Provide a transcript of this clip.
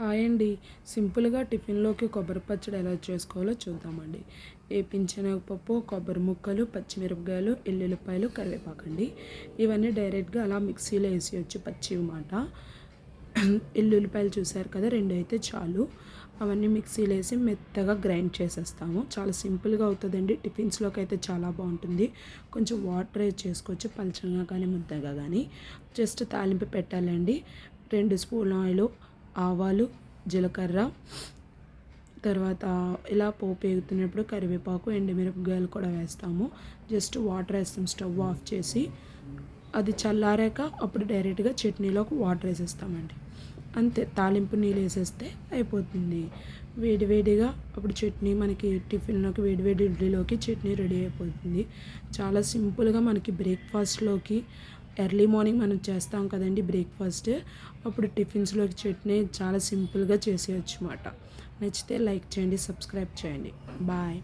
Hi అండి. సింపుల్గా టిఫిన్లోకి కొబ్బరి పచ్చడి ఎలా చేసుకోవాలో చూద్దామండి. పప్పు కొబ్బరి ముక్కలు పచ్చిమిరపకాయలు ఎల్లుల్లిపాయలు కరివేపాకండి ఇవన్నీ డైరెక్ట్గా అలా మిక్సీలో వేసేయచ్చు పచ్చి మాట ఎల్లుల్లిపాయలు చూసారు కదా రెండు అయితే చాలు. అవన్నీ మిక్సీలో వేసి మెత్తగా గ్రైండ్ చేసేస్తాము. చాలా సింపుల్గా అవుతుందండి. టిఫిన్స్లోకి అయితే చాలా బాగుంటుంది. కొంచెం వాటర్ వేసి చేసుకోవచ్చు పలచంగా కానీ ముద్దగా కానీ. జస్ట్ తాలింపు పెట్టాలండి. రెండు స్పూన్ ఆయిల్ ఆవాలు జీలకర్ర తర్వాత ఇలా పోపు వేగుతున్నప్పుడు కరివేపాకు ఎండుమిరపకాయలు కూడా వేస్తాము. జస్ట్ వాటర్ వేస్తాం స్టవ్ ఆఫ్ చేసి. అది చల్లారాక అప్పుడు డైరెక్ట్గా చట్నీలోకి వాటర్ వేసేస్తామండి. అంతే తాలింపు నీళ్ళు వేసేస్తే అయిపోతుంది. వేడివేడిగా అప్పుడు చట్నీ మనకి టిఫిన్లోకి వేడివేడి ఇడ్లీలోకి చట్నీ రెడీ అయిపోతుంది. చాలా సింపుల్గా మనకి బ్రేక్ఫాస్ట్లోకి ఎర్లీ మార్నింగ్ మనం చేస్తాం కదండి బ్రేక్ఫాస్ట్. అప్పుడు టిఫిన్స్లోకి చట్నీ చాలా సింపుల్గా చేసేయచ్చు అన్నమాట. నచ్చితే లైక్ చేయండి సబ్స్క్రైబ్ చేయండి. బాయ్.